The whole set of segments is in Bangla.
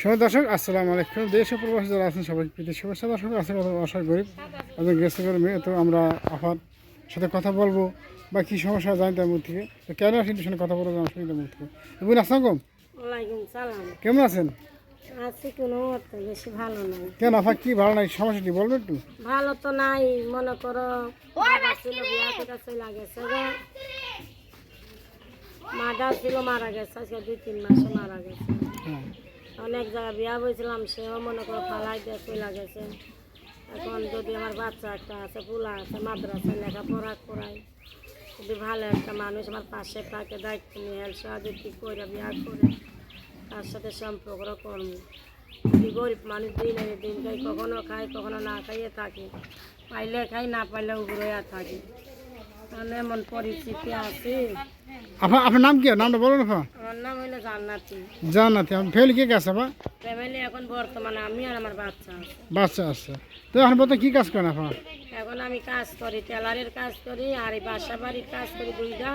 সময় দর্শক আসসালামু আলাইকুম। দেশ প্রবাসী যারা আছেন সবাই প্রীতি শুভেচ্ছা দর্শক আছে কথা আশা গরিব একজন গেস্ট করে মেয়ে তো আমরা আপার সাথে কথা বলব। বা কী সমস্যা জানি তার মুখ থেকে। তো কেন আসেন সঙ্গে কথা বলব আমার সঙ্গে মুখ থেকে? বুঝুন আসসালাম কেমন আছেন? আছি কোনো মতে বেশি ভালো নাই। কেন কি ভালো নাই? সমস্যাটি বলবেন একটু? ভালো তো নাই মনে করো বাবা ছিল মারা গেছে আজকে দুই তিন মাসে মারা গেছে। অনেক জায়গায় বিয়া বইছিলাম সেও মনে করো ফালাই দিয়ে চলে গেছে। এখন যদি আমার বাচ্চা একটা আছে, পোলা আছে, মাদ্রাসায় লেখাপড়া করাই যদি ভালো একটা মানুষ। আমার পাশে থাকে দায়িত্ব নিয়ে হেল্প সাহায্য করে, বিয়া করে, তার সাথে সম্পর্ক কর্ম যদি গরিব মানুষ দিন আনে দিন খাই কখনো খাই কখনো না খাইয়ে থাকি, পাইলে খাই না পাইলে উপরে থাকি। এমন পরিস্থিতি আছে। আপনার নাম কি? নামটা বলুন আপা। আমার নাম হইল জান্নাতি। জানাতে আপনি ফেল কে আপা ফ্যামিলি এখন বর্তমানে আমি আর আমার বাচ্চা আছে। বাচ্চা আছে। তো এখন বলতে কী কাজ করেন আপা এখন আমি কাজ করি টেলারের কাজ করি আর এই বাসা বাড়ির কাজ করি দুইটা।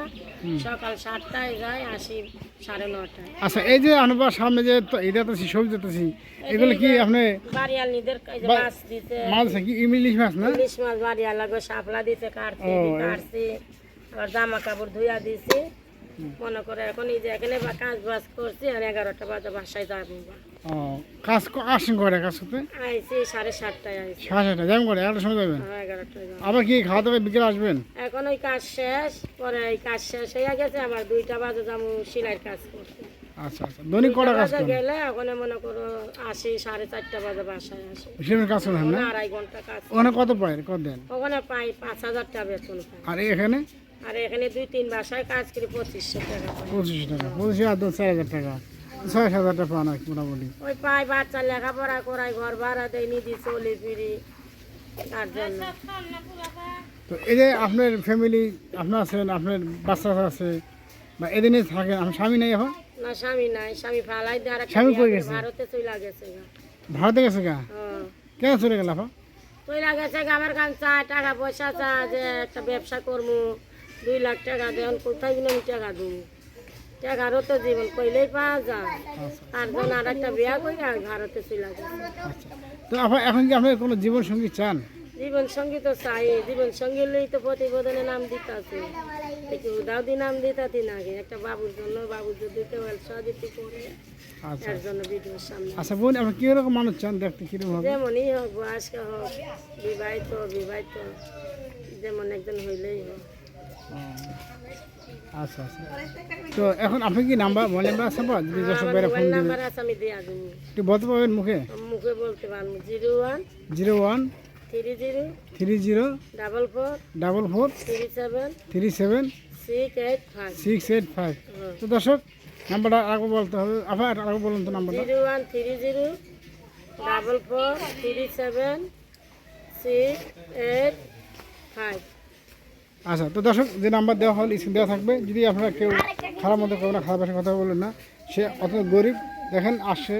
সকাল সাতটায় যাই আসি সাড়ে নটায় আচ্ছা এই যে আনবার সামনে যে তো- এটা তো সবজি দিতেছি এগুলো কি আপনি বাড়িয়াল নিদের এই যে বা- মাছ দিতে। মাছ কি ইংলিশ মাছ না? ইলিশ মাছ বাড়িয়াল লাগবে শাপলা দিতে কাটছি ও, কাটছি আবার জামা কাপড় ধুইয়া দিছি। মনে করে এখন এই যে এখানে বা কাজ বাজ করছি আর এগারোটা বাজে বাসায় যাব ও কাজ আসেন করে কাজ করতে? আইছি সাড়ে সাতটায় আইছি। সাড়ে সাতটা যেমন করে এগারোটার সময় যাবেন? হ্যাঁ, এগারোটায় আবার কি খাওয়া দাওয়া বিকেলে আসবেন? এখন ওই কাজ শেষ পরে এই কাজ শেষ হয়ে গেছে আবার দুইটা বাজে যাব সেলাইয়ের কাজ করতে। আচ্ছা আচ্ছা। দৈনিক কটা কাজ করেন? গেলে ওখানে মনে করো আসি সাড়ে চারটা বাজে বাসায় আসি। সেরকম কাজ করেন না? আড়াই ঘণ্টা কাজ ওখানে কত পায় কত দেন? ওখানে পাই পাঁচ হাজার টাকা বেতন পাই আর এখানে? আর এখানে দুই তিন বাসায় কাজ করি পঁচিশশো টাকা পাই পঁচিশ টাকা পঁচিশ হাজার দু চার হাজার টাকা। ছয় হাজার টাকা পান মোটামুটি। ওই পাই বাচ্চা লেখাপড়া করাই ঘর ভাড়া দেয় নিদি চলি ফিরি তার জন্য। তো এই যে আপনার ফ্যামিলি আপনার আছেন আপনার বাচ্চা আছে বা এদিনে থাকেন আমার স্বামী নেই এখন? না স্বামী নাই স্বামী ফালাই দিয়ে আর স্বামী কই গেছে? ভারতে চলে গেছে। ভারতে গেছে গা? হ্যাঁ। কেন চলে গেল আপা? কইলা গেছে আমার কাছে চা টাকা পয়সা চা যে একটা ব্যবসা করব দুই লাখ টাকা দেন কোথায় আমি টাকা দেবো? টাকারও তো জীবন কইলেই পাওয়া যায়। আর জন আর একটা বিয়া করে আর ভারতে চলে গেছে। আচ্ছা। তো এখন কি আপনার কোনো জীবন সঙ্গী চান? জীবন সঙ্গী তো চাই। জীবন সঙ্গী লই তো প্রতিবেদনে নাম দিতাছে। একটু উদাউদি নাম দিতাতি নাকি একটা বাবুর জন্য বাবুর যদি কেউ সহযোগী করে আচ্ছা। এর জন্য ভিডিওর সামনে। আচ্ছা বোন আপনি কীরকম মানুষ চান দেখতে? কীরকম যেমনই হোক বয়স্ক হোক বিবাহিত বিবাহিত যেমন একজন হইলেই হোক। আচ্ছা আচ্ছা। তো এখন আপনি কি নাম্বার মোবাইল নাম্বার আছে বা? যদি আমার বাইরে ফোন দিবেন নাম্বার আছে আমি দেওয়া দিব একটু বলতে পারবেন মুখে? মুখে বলতে পারব zero one zero one three zero three zero double four double four three seven three seven six eight five. Six eight five. তো দর্শক নাম্বারটা আগে বলতে হবে। আবার আগে বলুন তো নাম্বারটা। Zero one three zero double four three seven six eight five আচ্ছা তো দর্শক, যে নাম্বার দেওয়া হল, স্ক্রিন দেওয়া থাকবে। যদি আপনারা কেউ খারাপ মতো করবেন না, খারাপ ভাষায় কথা বলবেন না, সে অত গরিব, দেখেন আসে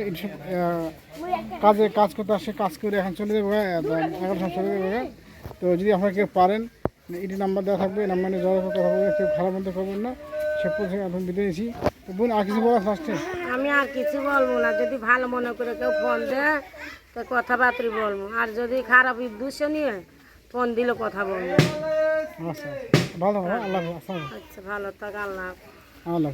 কাজে কাজ করতে আসে কাজ করে এখন চলে যাবে এখন সময় চলে যাবে। তো যদি আপনারা কেউ পারেন এটি নাম্বার দেওয়া থাকবে নাম্বার নিয়ে যোগাযোগ করে কথা বলবেন, কেউ খারাপ মতো করবেন না, সে পথে এখন বিদায় নিয়েছি। তো বোন, আর কিছু বলা লাস্টে আমি আর কিছু বলব না, যদি ভালো মনে করে কেউ ফোন দেয়, তো কথাবার্তা বলব। আর যদি খারাপ নিয়ে, ফোন দিলে কথা বলব। আচ্ছা ভালো আল্লাহ। আচ্ছা ভালো থাক আল্লাহ। আল্লাহ।